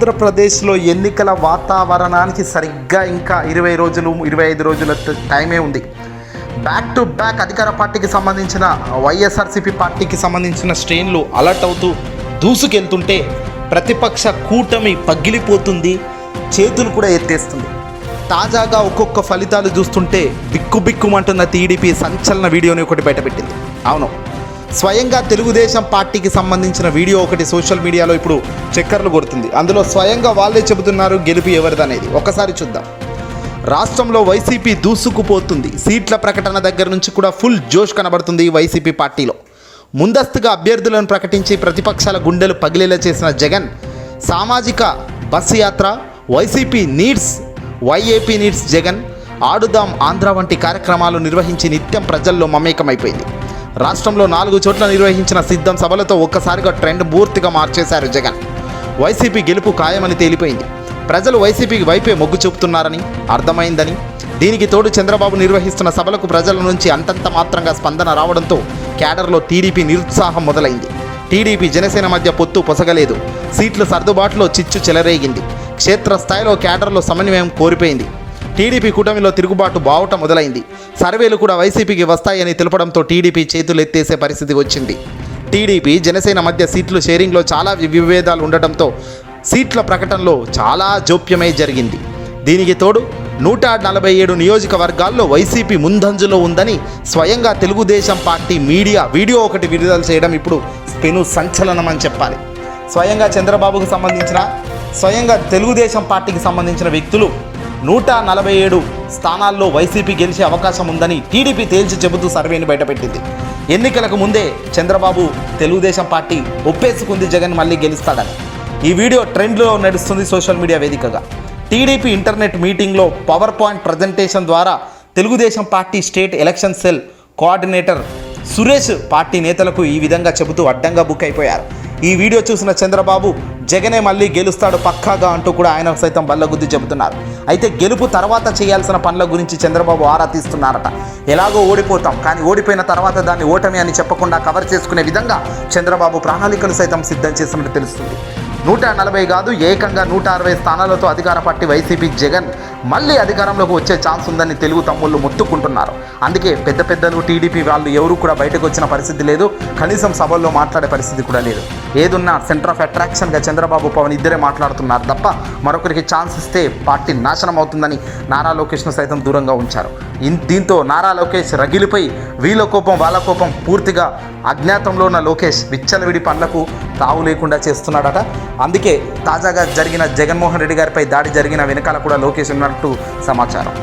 ఆంధ్రప్రదేశ్లో ఎన్నికల వాతావరణానికి సరిగ్గా ఇంకా ఇరవై రోజులు ఇరవై ఐదు రోజుల టైమే ఉంది. బ్యాక్ టు బ్యాక్ అధికార పార్టీకి సంబంధించిన వైఎస్ఆర్సీపీ పార్టీకి సంబంధించిన శ్రేణులు అలర్ట్ అవుతూ దూసుకెళ్తుంటే ప్రతిపక్ష కూటమి పగిలిపోతుంది చేతులు కూడా ఎత్తేస్తుంది. తాజాగా ఒక్కొక్క ఫలితాలు చూస్తుంటే బిక్కు బిక్కుమంటున్న టీడీపీ సంచలన వీడియోని ఒకటి బయటపెట్టింది. అవును. స్వయంగా తెలుగుదేశం పార్టీకి సంబంధించిన వీడియో ఒకటి సోషల్ మీడియాలో ఇప్పుడు చక్కర్లు కొడుతుంది. అందులో స్వయంగా వాళ్ళే చెబుతున్నారు గెలుపు ఎవరిదనేది. ఒకసారి చూద్దాం. రాష్ట్రంలో వైసీపీ దూసుకుపోతుంది. సీట్ల ప్రకటన దగ్గర నుంచి కూడా ఫుల్ జోష్ కనబడుతుంది వైసీపీ పార్టీలో. ముందస్తుగా అభ్యర్థులను ప్రకటించి ప్రతిపక్షాల గుండెలు పగిలేలా చేసిన జగన్ సామాజిక బస్సు యాత్ర YCP needs YAP needs Jagan ఆడుదాం ఆంధ్ర వంటి కార్యక్రమాలు నిర్వహించి నిత్యం ప్రజల్లో మమేకమైపోయింది. రాష్ట్రంలో నాలుగు చోట్ల నిర్వహించిన సిద్ధం సభలతో ఒక్కసారిగా ట్రెండ్ పూర్తిగా మార్చేశారు జగన్. వైసీపీ గెలుపు ఖాయమని తేలిపోయింది. ప్రజలు వైసీపీకి వైపే మొగ్గు చూపుతున్నారని అర్థమైందని దీనికి తోడు చంద్రబాబు నిర్వహిస్తున్న సభలకు ప్రజల నుంచి అంతంత మాత్రంగా స్పందన రావడంతో క్యాడర్లో టీడీపీ నిరుత్సాహం మొదలైంది. టీడీపీ జనసేన మధ్య పొత్తు పొసగలేదు. సీట్ల సర్దుబాటులో చిచ్చు చెలరేగింది. క్షేత్రస్థాయిలో క్యాడర్లో సమన్వయం కోరిపోయింది టీడీపీ కూటమిలో తిరుగుబాటు బావటం మొదలైంది. సర్వేలు కూడా వైసీపీకి వస్తాయని తెలపడంతో టీడీపీ చేతులు ఎత్తేసే పరిస్థితి వచ్చింది. టీడీపీ జనసేన మధ్య సీట్లు షేరింగ్లో చాలా విభేదాలు ఉండటంతో సీట్ల ప్రకటనలో చాలా జోప్యమే జరిగింది. దీనికి తోడు నూట నలభై ఏడు నియోజకవర్గాల్లో వైసీపీ ముందంజలో ఉందని స్వయంగా తెలుగుదేశం పార్టీ మీడియా వీడియో ఒకటి విడుదల చేయడం ఇప్పుడు పెను సంచలనం అని చెప్పాలి. స్వయంగా చంద్రబాబుకు సంబంధించిన స్వయంగా తెలుగుదేశం పార్టీకి సంబంధించిన వ్యక్తులు నూట నలభై ఏడు స్థానాల్లో వైసీపీ గెలిచే అవకాశం ఉందని టీడీపీ తేల్చి చెబుతూ సర్వేని బయటపెట్టింది. ఎన్నికలకు ముందే చంద్రబాబు తెలుగుదేశం పార్టీ ఒప్పేసుకుంది జగన్ మళ్ళీ గెలుస్తాడని. ఈ వీడియో ట్రెండ్లో నడుస్తుంది సోషల్ మీడియా వేదికగా. టీడీపీ ఇంటర్నెట్ మీటింగ్లో పవర్ పాయింట్ ప్రజెంటేషన్ ద్వారా Telugu Desam party state election cell coordinator Suresh party నేతలకు ఈ విధంగా చెబుతూ అడ్డంగా బుక్ అయిపోయారు. ఈ వీడియో చూసిన చంద్రబాబు జగనే మళ్ళీ గెలుస్తాడు పక్కాగా అంటూ కూడా ఆయన సైతం బల్లగుద్ది చెబుతున్నారు. అయితే గెలుపు తర్వాత చేయాల్సిన పనుల గురించి చంద్రబాబు ఆరా తీస్తున్నారట. ఎలాగో ఓడిపోతాం కానీ ఓడిపోయిన తర్వాత దాన్ని ఓటమి అని చెప్పకుండా కవర్ చేసుకునే విధంగా చంద్రబాబు ప్రణాళికలు సైతం సిద్ధం చేసినట్టు తెలుస్తుంది. నూట నలభై కాదు ఏకంగా నూట అరవై స్థానాలతో అధికార పార్టీ వైసీపీ జగన్ మళ్ళీ అధికారంలోకి వచ్చే ఛాన్స్ ఉందని తెలుగు తమ్ముళ్ళు ముత్తుకుంటున్నారు అందుకే పెద్ద పెద్దలు టీడీపీ వాళ్ళు ఎవరు కూడా బయటకు వచ్చిన పరిస్థితి లేదు. కనీసం సభల్లో మాట్లాడే పరిస్థితి కూడా లేదు. ఏదున్నా సెంటర్ ఆఫ్ అట్రాక్షన్గా చంద్రబాబు పవన్ ఇద్దరే మాట్లాడుతున్నారు తప్ప మరొకరికి ఛాన్స్ ఇస్తే పార్టీ నాశనం అవుతుందని నారా లోకేష్ను సైతం దూరంగా ఉంచారు. ఇన్- దీంతో నారా లోకేష్ రగిలిపోయి వీళ్ళ కోపం వాళ్ళ కోపం పూర్తిగా అజ్ఞాతంలో ఉన్న లోకేష్ విచ్చలవిడి పనులకు తావు లేకుండా చేస్తున్నాడట. అందుకే తాజాగా జరిగిన జగన్మోహన్ రెడ్డి గారిపై దాడి జరిగిన వెనకాల కూడా లోకేష్ ఉన్నట్టు సమాచారం.